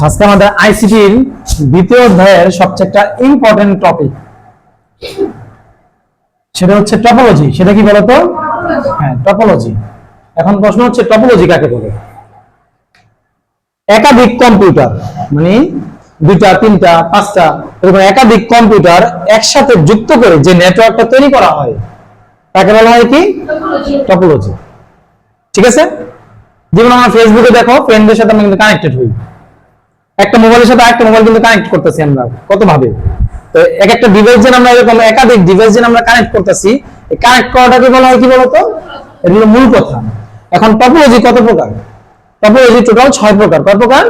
আচ্ছা আজকে আমাদের আইসিটির দ্বিতীয় অধ্যায়ের সবচেয়ে একটা ইম্পর্টেন্ট টপিক সেটা হচ্ছে টপোলজি সেটা কি বলতো? হ্যাঁ টপোলজি এখন প্রশ্ন হচ্ছে টপোলজি কাকে বলে? একাধিক কম্পিউটার মানে দুইটা তিনটা পাঁচটা এরকম একাধিক কম্পিউটার একসাথে যুক্ত করে যে নেটওয়ার্কটা তৈরি করা হয় তাকে বলা হয় কি? টপোলজি ঠিক আছে? যেমন আমরা ফেসবুকে দেখো ফ্রেন্ডদের সাথে আমরা কিন্তু কানেক্টেড হই। একটা মোবাইলের সাথে আরেকটা মোবাইল কিন্তু কানেক্ট করতেছি আমরা কত ভাবে তো এক একটা ডিভাইস যেন আমরা এরকম একাধিক ডিভাইস যেন আমরা কানেক্ট করতেছি কানেক্ট করাটাকে বলা হয় কি বলতো? এগুলো মূল কথা। এখন টপোলজি কত প্রকার? টপোলজি টোটাল ছয় প্রকার। কয় প্রকার?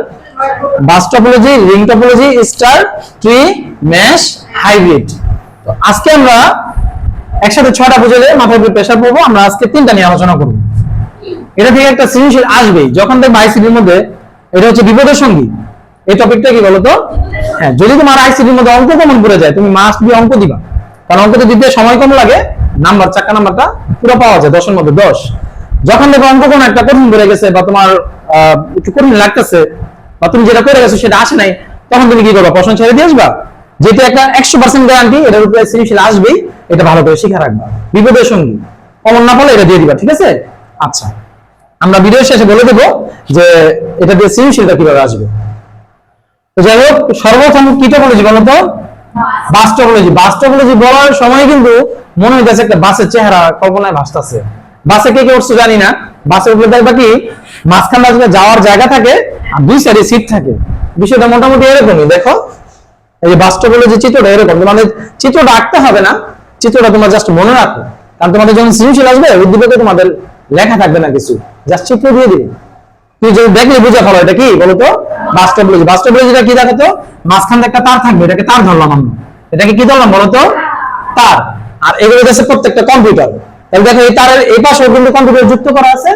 Bus topology ring topology star tree mesh hybrid তো আজকে আমরা একসাথে ছয়টা বুঝে মাথার উপর প্রেশার পড়ব, আমরা আজকে তিনটা নিয়ে আলোচনা করব। এটা থেকে একটা সৃজনশীল আসবেই। যখন দেখবে আইসিডির মধ্যে, এটা হচ্ছে বিপদের সঙ্গী। এই টপিকটা কি বলতো? হ্যাঁ যদি তোমার আইসিডির মধ্যে অঙ্ক কমন পড়ে যায়, তুমি মাস্ট বি অঙ্ক দিবা। কারণ অঙ্কতে দিতে সময় কম লাগে নাম্বার চাকা নাম্বারটা পুরো পাওয়া যায়, দশের মধ্যে দশ। যখন দেখো অঙ্ক কোন একটা কঠিন পড়ে গেছে বা তোমার একটু কঠিন লাগতেছে বা তুমি যেটা করে গেছো সেটা আসে নাই, তখন তুমি কি করবা? প্রশ্ন ছেড়ে দিয়ে আসবা? যেটা একটা একশো পার্সেন্ট গ্যারান্টি এটার উপরে সৃজনশীল আসবেই, এটা ভালো করে শিখে রাখবা। বিপদের সঙ্গী কমন না পারলে এটা দিয়ে দিবা, ঠিক আছে? আচ্ছা আমরা ভিডিও শেষে বলে দেবো যে এটা দিয়ে সৃজনশীলতা কীভাবে আসবে। যাই হোক, সর্বপ্রথম কি টপোলজি বলো তো? বাস টপোলজি বাস টপোলজি বলার সময় কিন্তু মনে হইতেছে একটা বাসের চেহারা কল্পনায় ভাসতেছে। বাসে কে কে উঠছে জানি না। বাসের উপরে দেখবা কি মাঝখান মাঝখানে যাওয়ার জায়গা থাকে, আর দুই সাইডে সিট থাকে। বিষয়টা মোটামুটি এরকমই। দেখো, এই যে বাস টপোলজি চিত্রটা এরকম। তোমাদের চিত্রটা আঁকতে হবে না। চিত্রটা তোমরা জাস্ট মনে রাখো। কারণ তোমাদের যখন সৃজনশীল আসবে, উদ্দীপকে তোমাদের লেখা থাকবে না কিছু। জাস্ট চিত্র দিয়ে দিবে। তুই যদি দেখলে বুঝে ফেলো, এটা কি বলতো? কি দেখাতো মাঝখানে একটা তার থাকবে, এটাকে তার ধরলাম আমরা। এটাকে কি ধরলাম বলতো? তার। আর এগুলো প্রত্যেকটা কম্পিউটার। তাহলে দেখো, এই তারের এই পাশেও কিন্তু কম্পিউটার যুক্ত করা আছে,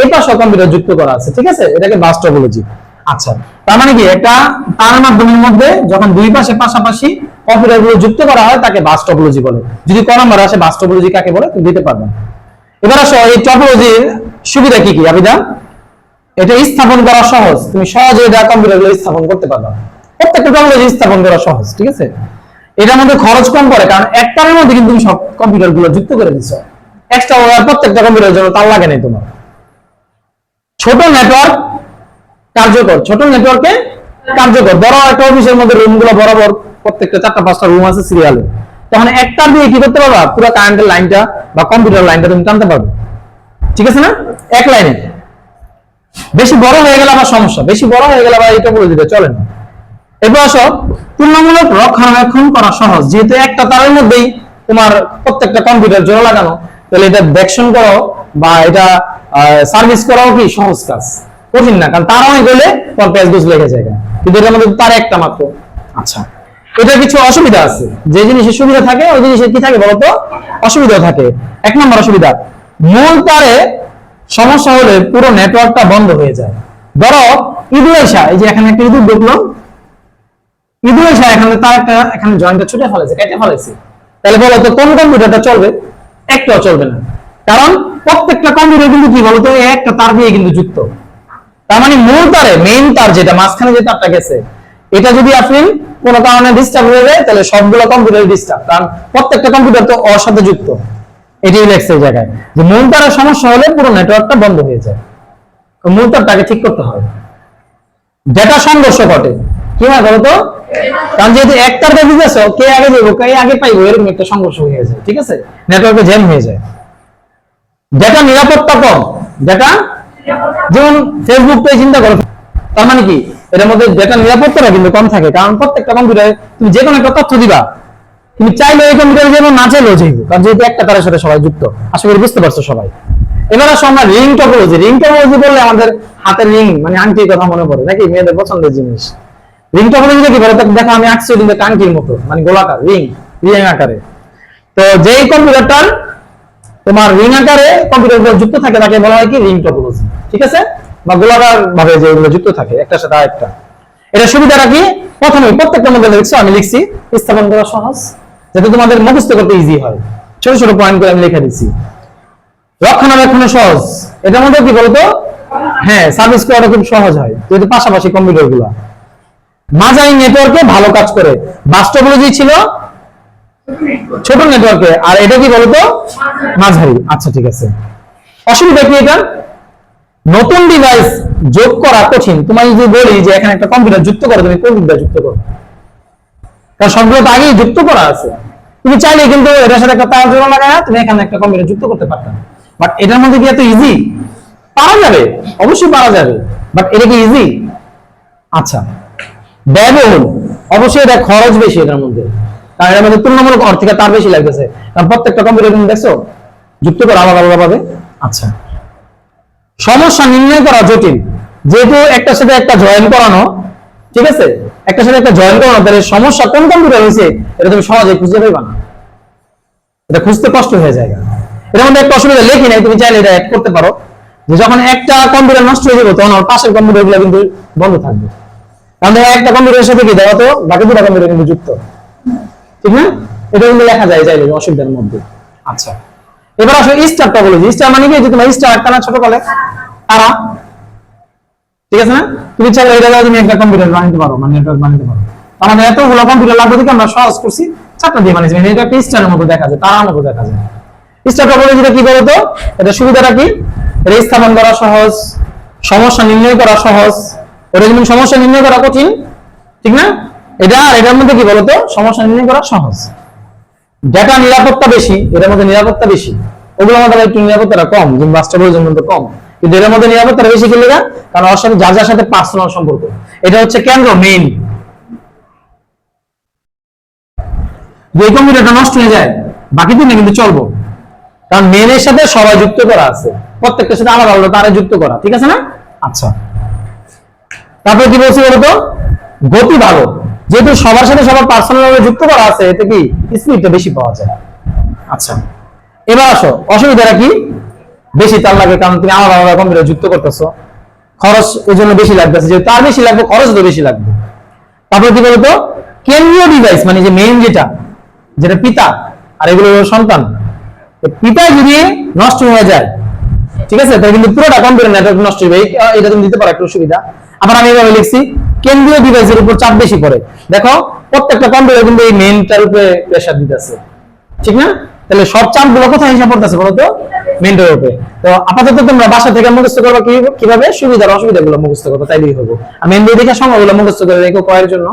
এই পাশেও কম্পিউটার যুক্ত করা আছে, ঠিক আছে? এটাকে আচ্ছা তার মানে কি? একটা তার মাধ্যমের মধ্যে যখন দুই পাশে পাশাপাশি কম্পিউটারগুলো যুক্ত করা হয়, তাকে বাস্তবলজি বলে। যদি ক নম্বর আসে বাস্তবলজি কাকে বলে? তুমি দিতে পারবেন। এবার আসো, এই টপোলজির সুবিধা কি কি? আবিদা? এটা স্থাপন করা সহজ। তুমি সহজে এটা কম্পিউটারগুলো স্থাপন করতে পারবে। প্রত্যেকটা টপোলজি স্থাপন করা সহজ, ঠিক আছে? এটার মধ্যে খরচ কম পড়ে, কারণ একটার মধ্যে কিন্তু তুমি সব কম্পিউটারগুলো যুক্ত করে দিচ্ছ এক্সট্রা ওয়ার প্রত্যেকটা কম্পিউটারের জন্য তার লাগে নাই তোমার। ছোট নেটওয়ার্ক কার্যকর, ছোট নেটওয়ার্কে কার্যকর। বড় একটা অফিসের মধ্যে রুমগুলো বরাবর প্রত্যেকটা চারটা, পাঁচটা রুম আছে সিরিয়ালে তখন একটা দিয়ে কি করতে পারবা? পুরো কারেন্টের লাইনটা বা কম্পিউটার লাইনটা তুমি টানতে পারবে। ঠিক আছে না? এক লাইনে বেশি বড় হয়ে গেলে আবার সমস্যা বেশি বড় হয়ে গেলে আবার এটা বলে দিতে চলে না। এরপর আসো তুলনামূলক রক্ষণাবেক্ষণ করা সহজ যেহেতু একটা তারের মধ্যেই তোমার প্রত্যেকটা কম্পিউটার জোড়া লাগানো তাহলে এটা দেখশন করো বা এটা সার্ভিস করাও কি সহজ কাজ। কঠিন না কারণ তার অনেক গেলে তোমার পেজ গুজ লেগে যায়। কিন্তু এটার মধ্যে তার একটা মাত্র। আচ্ছা। এটা কিছু অসুবিধা আছে। যে জিনিসের সুবিধা থাকে ওই জিনিসের কি থাকে বলতো? অসুবিধা থাকে। এক নম্বর অসুবিধা মূল তারে সমস্যা হলে পুরো নেটওয়ার্কটা বন্ধ হয়ে যায়। ধরো ইঁদুর এসা এই যে এখানে একটা ইঁদুর ঢুকলো। ইঁদুর এসা এখানে, তার একটা, এখানে জয়েন্টটা ছুটে ফেলেছে, কেটে ফেলেছে। তাহলে বলো তো, কোন কম্পিউটারটা চলবে? একটাও চলবে না। কারণ প্রত্যেকটা কম্পিউটার কিন্তু কি বলতো একটা তার দিয়ে কিন্তু যুক্ত। তার মানে মূল তারে মেইন তার যেটা, মাঝখানে যে তারটা গেছে, এটা যদি আপনি কোনো কারণে ডিস্টার্ব হয়ে যায়, তাহলে সবগুলো কম্পিউটার ডিস্টার্ব কারণ প্রত্যেকটা কম্পিউটার তো ওর যুক্ত। এটাই লেখছে এই জায়গায় যে মূল তারের সমস্যা হলে পুরো নেটওয়ার্কটা বন্ধ হয়ে যায়। মূল তারটাকে ঠিক করতে হবে। ডেটা সংঘর্ষ ঘটে। কি হয় বলতো? কারণ যেহেতু এক তারটা দিতেছ কে আগে যাব কে আগে পাইবো, এরকম একটা সংঘর্ষ হয়ে যায়, ঠিক আছে? নেটওয়ার্কে জ্যাম হয়ে যায়। ডেটা নিরাপত্তা কম। ডেটা যেমন ফেসবুক পেজ চিন্তা করো, তার মানে কি? এটার মধ্যে ডেটা নিরাপত্তাটা কিন্তু কম থাকে। কারণ প্রত্যেকটা কম্পিউটারে তুমি যে কোনো একটা তথ্য দিবা। তুমি চাইলে এই কম্পিউটারে যেন না চাইলেও যাইবে কারণ যেহেতু একটা তারের সাথে সবাই যুক্ত, আশা করি বুঝতে পারছ সবাই। এবার আসো আমরা রিং টপোলজি রিং টপোলজি বললে আমাদের হাতের রিং মানে আংটির কথা মনে পড়ে, নাকি? মেয়েদের পছন্দের জিনিস। রিং টপোলজি কি বলে দেখো আমি আঁকছি কিন্তু টাঙ্কির মতো মানে গোলাকার রিং রিং আকারে। তো যেই কম্পিউটারটার তোমার রিং আকারে কম্পিউটার যুক্ত থাকে, তাকে বলা হয় কি? রিং টপোলজি ঠিক আছে? বা গোলাকার ভাবে যেগুলো যুক্ত থাকে, একটা সাথে আরেকটা। এটা সুবিধাটা কি? প্রথমে প্রত্যেকটা মধ্যে লিখছো আমি লিখছি, স্থাপন করা সহজ। যাতে তোমাদের মুখস্থ করতে ইজি হয়। ছোট ছোট পয়েন্ট করে আমি লিখে দিচ্ছি। রক্ষণাবেক্ষণ সহজ। এটার মধ্যে কি বলতো? হ্যাঁ সার্ভিস করাটা খুব সহজ হয়, যেহেতু পাশাপাশি কম্পিউটারগুলা। মাঝারি নেটওয়ার্কে ভালো কাজ করে। বাস্তবলজি ছিল ছোট নেটওয়ার্কে আর এটা কি বলতো? মাঝারি। আচ্ছা ঠিক আছে। অসুবিধা কি এটা? নতুন ডিভাইস যোগ করা কঠিন। তোমার যদি বলি যে এখানে একটা কম্পিউটার যুক্ত করো, তুমি কোন দিকটা যুক্ত করো? কারণ সবগুলো তো যুক্ত করা আছে। তুমি চাইলে কিন্তু এটার সাথে একটা তার জোড়া লাগায় তুমি এখানে একটা কম্পিউটার যুক্ত করতে পারতাম বাট এটার মধ্যে কি এত ইজি পারা যাবে, অবশ্যই পারা যাবে বাট এটা কি ইজি আচ্ছা ব্যয়বহুল, অবশ্যই এটা খরচ বেশি এটার মধ্যে। কারণ এটার মধ্যে তুলনামূলক অর্থ থেকে তার বেশি লাগতেছে। কারণ প্রত্যেকটা কম্পিউটার তুমি দেখছ, যুক্ত করা আলাদা আলাদা ভাবে। আচ্ছা সমস্যা নির্ণয় করা জটিল। যেহেতু একটার সাথে একটা জয়েন করানো, ঠিক আছে? একটার সাথে একটা জয়েন করানো তাহলে সমস্যা কোন কম্পিউটার হয়েছে এটা তুমি সহজে খুঁজে পাইবা না। এটা খুঁজতে কষ্ট হয়ে যায় এর মধ্যে একটা অসুবিধা লেখি নাই, তুমি চাইলে এটা অ্যাড করতে পারো। যে যখন একটা কম্পিউটার নষ্ট হয়ে যাবে, তখন আমার পাশের কম্পিউটারগুলো কিন্তু বন্ধ থাকবে। কারণ দেখো, একটা কম্পিউটারের সাথে কি দেখো তো, বাকি দুটা কম্পিউটার কিন্তু যুক্ত। ঠিক না? এটা কিন্তু লেখা যায় চাইলে অসুবিধার মধ্যে। আচ্ছা। এবার আসলে স্টার টপোলজি স্টার মানে কি? যে তোমার স্টার একটা ছোট বলে তারা। ঠিক আছে না? তুমি চাইলে এটা তুমি একটা কম্পিউটার বানাতে পারো মানে নেটওয়ার্ক বানাতে পারো। আমাদের এতগুলো কম্পিউটার লাগবে থেকে আমরা সহজ করছি, চারটা দিয়ে বানিয়েছি এটা একটা স্টারের মতো দেখা যায়, তারার মতো দেখা যায়। স্টার টপোলজিটা কি বলতো? এটা সুবিধাটা কি? এটা স্থাপন করা সহজ, সমস্যা নির্ণয় করা সহজ। যেমন সমস্যা নির্ণয় করা কঠিন, ঠিক না? এটা আর এটার মধ্যে কি বলতো? সমস্যা নির্ণয় করা সহজ। ডেটা নিরাপত্তা বেশি, এটার মধ্যে নিরাপত্তা বেশি। ওগুলো আমাদের একটু নিরাপত্তাটা কম, যেমন বাস্তবের মধ্যে কম। কিন্তু এটার মধ্যে নিরাপত্তাটা বেশি খেলে না কারণ ওর সাথে যার যার সাথে পার্সোনাল সম্পর্ক। এটা হচ্ছে কেন্দ্র মেইন যে কম্পিউটারটা নষ্ট হয়ে যায়, বাকি দিনে কিন্তু চলবো। কারণ মেনের সাথে সবাই যুক্ত করা আছে। প্রত্যেকটার সাথে আলাদা আলাদা তারা যুক্ত করা, ঠিক আছে না? আচ্ছা। তারপরে কি বলছি বলতো? গতি ভালো যেহেতু সবার সাথে সবার পার্সোনাল ভাবে যুক্ত করা আছে, এতে কি স্পিডটা বেশি পাওয়া যায়। আচ্ছা। এবার আসো, অসুবিধাটা কি? বেশি তার লাগে, কারণ তুমি আলাদা আলাদা কম্পিউটার যুক্ত করতেছো। খরচ এই জন্য বেশি লাগতেছে, যেহেতু তার বেশি লাগবে, খরচ তো বেশি লাগবে। তারপরে কি বলতো? কেন্দ্রীয় ডিভাইস মানে যে মেইন যেটা যেটা পিতা আর এগুলো সন্তান। পিতা যদি নষ্ট হয়ে যায়, ঠিক আছে? তাহলে কিন্তু পুরোটা কম্পিউটার নেটওয়ার্ক নষ্ট হবে এটা তুমি দিতে পারো, একটা সুবিধা। আবার আমি এভাবে লিখছি, কেন্দ্রীয় ডিভাইসের উপর চাপ বেশি পড়ে। দেখো, প্রত্যেকটা কম্পিউটার কিন্তু এই মেইনটার উপরে প্রেসার দিতেছে। ঠিক না? তাহলে সব চাপগুলো কোথায় হিসাব করতেছে বলো তো রোডে তো আপাতত তোমরা বাসা থেকে মুখস্থ করবা কীভাবে? সুবিধার অসুবিধা গুলো মুখস্থ করব, তাইলেই হব। আমি দেখে সংখ্যাগুলো মুখস্থ করে রেখো কয়ের জন্য।